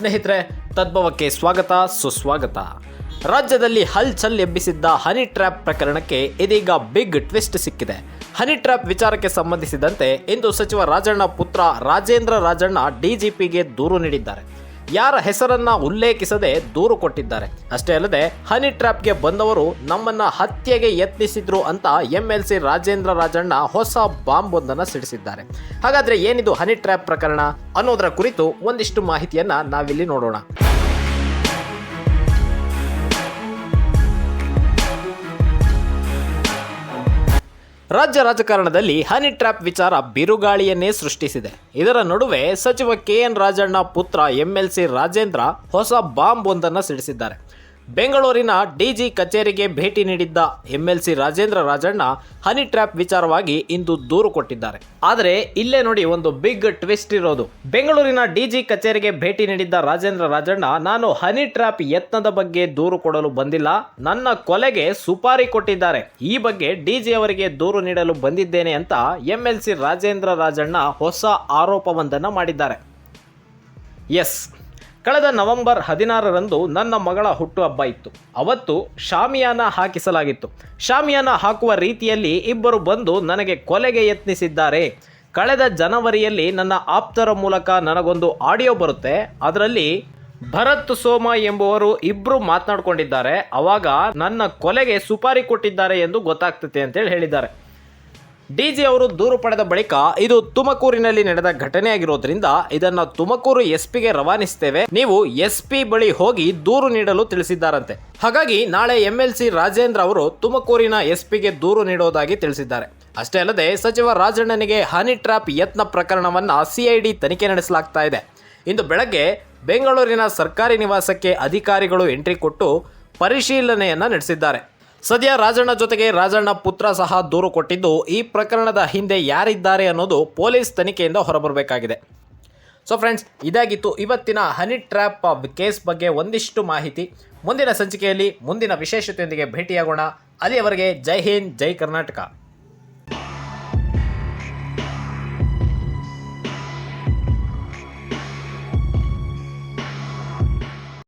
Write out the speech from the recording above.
ಸ್ನೇಹಿತರೆ, ತದ್ಭವಕ್ಕೆ ಸ್ವಾಗತ, ಸುಸ್ವಾಗತ. ರಾಜ್ಯದಲ್ಲಿ ಹಲ್ಚಲ್ ಎಬ್ಬಿಸಿದ್ದ ಹನಿ ಟ್ರ್ಯಾಪ್ ಪ್ರಕರಣಕ್ಕೆ ಇದೀಗ ಬಿಗ್ ಟ್ವಿಸ್ಟ್ ಸಿಕ್ಕಿದೆ. ಹನಿ ಟ್ರ್ಯಾಪ್ ವಿಚಾರಕ್ಕೆ ಸಂಬಂಧಿಸಿದಂತೆ ಇಂದು ಸಚಿವ ರಾಜಣ್ಣ ಪುತ್ರ ರಾಜೇಂದ್ರ ರಾಜಣ್ಣ ಡಿಜಿಪಿಗೆ ದೂರು ನೀಡಿದ್ದಾರೆ. ಯಾರ ಹೆಸರನ್ನ ಉಲ್ಲೇಖಿಸದೆ ದೂರು ಕೊಟ್ಟಿದ್ದಾರೆ. ಅಷ್ಟೇ ಅಲ್ಲದೆ, ಹನಿ ಟ್ರ್ಯಾಪ್ಗೆ ಬಂದವರು ನಮ್ಮನ್ನ ಹತ್ಯೆಗೆ ಯತ್ನಿಸಿದ್ರು ಅಂತ ಎಂಎಲ್ಸಿ ರಾಜೇಂದ್ರ ರಾಜಣ್ಣ ಹೊಸ ಬಾಂಬ್ ಒಂದನ್ನು ಸಿಡಿಸಿದ್ದಾರೆ. ಹಾಗಾದ್ರೆ ಏನಿದು ಹನಿ ಟ್ರ್ಯಾಪ್ ಪ್ರಕರಣ ಅನ್ನೋದರ ಕುರಿತು ಒಂದಿಷ್ಟು ಮಾಹಿತಿಯನ್ನ ನಾವಿಲ್ಲಿ ನೋಡೋಣ. ರಾಜ್ಯ ರಾಜಕಾರಣದಲ್ಲಿ ಹನಿ ಟ್ರ್ಯಾಪ್ ವಿಚಾರ ಬಿರುಗಾಳಿಯನ್ನೇ ಸೃಷ್ಟಿಸಿದೆ. ಇದರ ನಡುವೆ ಸಚಿವ ಕೆ ಎನ್ ರಾಜಣ್ಣ ಪುತ್ರ ಎಂಎಲ್ಸಿ ರಾಜೇಂದ್ರ ಹೊಸ ಬಾಂಬ್ ಒಂದನ್ನು ಸಿಡಿಸಿದ್ದಾರೆ. ಬೆಂಗಳೂರಿನ ಡಿಜಿ ಕಚೇರಿಗೆ ಭೇಟಿ ನೀಡಿದ್ದ MLC Rajendra Rajanna honey trap ವಿಚಾರವಾಗಿ ಇಂದು ದೂರು ಕೊಟ್ಟಿದ್ದಾರೆ. ಆದರೆ ಇಲ್ಲೇ ನೋಡಿ ಒಂದು ಬಿಗ್ ಟ್ವಿಸ್ಟ್ ಇರೋದು. ಬೆಂಗಳೂರಿನ ಡಿಜಿ ಕಚೇರಿಗೆ ಭೇಟಿ ನೀಡಿದ್ದ ರಾಜೇಂದ್ರ ರಾಜಣ್ಣ, ನಾನು ಹನಿ ಟ್ರ್ಯಾಪ್ ಯತ್ನದ ಬಗ್ಗೆ ದೂರು ಕೊಡಲು ಬಂದಿಲ್ಲ. ನನ್ನ ಕೊಲೆಗೆ ಸುಪಾರಿ ಕೊಟ್ಟಿದ್ದಾರೆ. ಈ ಬಗ್ಗೆ ಡಿಜಿ ಅವರಿಗೆ ದೂರು ನೀಡಲು ಬಂದಿದ್ದೇನೆ ಅಂತ ಎಂಎಲ್ಸಿ ರಾಜೇಂದ್ರ ರಾಜಣ್ಣ ಹೊಸ ಆರೋಪವೊಂದನ್ನು ಮಾಡಿದ್ದಾರೆ. ಎಸ್. ಕಳೆದ ನವೆಂಬರ್ ಹದಿನಾರರಂದು ನನ್ನ ಮಗಳ ಹುಟ್ಟುಹಬ್ಬ ಇತ್ತು. ಅವತ್ತು ಶಾಮಿಯಾನ ಹಾಕಿಸಲಾಗಿತ್ತು. ಶಾಮಿಯಾನ ಹಾಕುವ ರೀತಿಯಲ್ಲಿ ಇಬ್ಬರು ಬಂದು ನನಗೆ ಕೊಲೆಗೆ ಯತ್ನಿಸಿದ್ದಾರೆ. ಕಳೆದ ಜನವರಿಯಲ್ಲಿ ನನ್ನ ಆಪ್ತರ ಮೂಲಕ ನನಗೊಂದು ಆಡಿಯೋ ಬರುತ್ತೆ. ಅದರಲ್ಲಿ ಭರತ್ ಸೋಮ ಎಂಬುವರು ಇಬ್ರು ಮಾತನಾಡ್ಕೊಂಡಿದ್ದಾರೆ. ಅವಾಗ ನನ್ನ ಕೊಲೆಗೆ ಸುಪಾರಿ ಕೊಟ್ಟಿದ್ದಾರೆ ಎಂದು ಗೊತ್ತಾಗ್ತದೆ ಅಂತೇಳಿ ಹೇಳಿದ್ದಾರೆ. ಡಿಜಿ ಅವರು ದೂರು ಪಡೆದ ಬಳಿಕ ಇದು ತುಮಕೂರಿನಲ್ಲಿ ನಡೆದ ಘಟನೆಯಾಗಿರೋದ್ರಿಂದ ಇದನ್ನ ತುಮಕೂರು ಎಸ್ ಪಿಗೆ ರವಾನಿಸ್ತೇವೆ. ನೀವು ಎಸ್ ಪಿ ಬಳಿ ಹೋಗಿ ದೂರು ನೀಡಲು ತಿಳಿಸಿದ್ದಾರಂತೆ. ಹಾಗಾಗಿ ನಾಳೆ ಎಂಎಲ್ಸಿ ರಾಜೇಂದ್ರ ಅವರು ತುಮಕೂರಿನ ಎಸ್ ಪಿಗೆ ದೂರು ನೀಡೋದಾಗಿ ತಿಳಿಸಿದ್ದಾರೆ. ಅಷ್ಟೇ ಅಲ್ಲದೆ ಸಚಿವ ರಾಜಣ್ಣನಿಗೆ ಹನಿ ಟ್ರ್ಯಾಪ್ ಯತ್ನ ಪ್ರಕರಣವನ್ನ ಸಿಐಡಿ ತನಿಖೆ ನಡೆಸಲಾಗ್ತಾ ಇದೆ. ಇಂದು ಬೆಳಗ್ಗೆ ಬೆಂಗಳೂರಿನ ಸರ್ಕಾರಿ ನಿವಾಸಕ್ಕೆ ಅಧಿಕಾರಿಗಳು ಎಂಟ್ರಿ ಕೊಟ್ಟು ಪರಿಶೀಲನೆಯನ್ನ ನಡೆಸಿದ್ದಾರೆ. ಸದ್ಯ ರಾಜಣ್ಣ ಜೊತೆಗೆ ರಾಜಣ್ಣ ಪುತ್ರ ಸಹ ದೂರು ಕೊಟ್ಟಿದ್ದು, ಈ ಪ್ರಕರಣದ ಹಿಂದೆ ಯಾರಿದ್ದಾರೆ ಅನ್ನೋದು ಪೊಲೀಸ್ ತನಿಖೆಯಿಂದ ಹೊರಬರಬೇಕಾಗಿದೆ. ಸೊ ಫ್ರೆಂಡ್ಸ್ ಇದಾಗಿತ್ತು ಇವತ್ತಿನ ಹನಿ ಟ್ರ್ಯಾಪ್ ಕೇಸ್ ಬಗ್ಗೆ ಒಂದಿಷ್ಟು ಮಾಹಿತಿ. ಮುಂದಿನ ಸಂಚಿಕೆಯಲ್ಲಿ ಮುಂದಿನ ವಿಶೇಷತೆಯೊಂದಿಗೆ ಭೇಟಿಯಾಗೋಣ. ಅಲ್ಲಿಯವರೆಗೆ ಜೈ ಹಿಂದ್, ಜೈ ಕರ್ನಾಟಕ.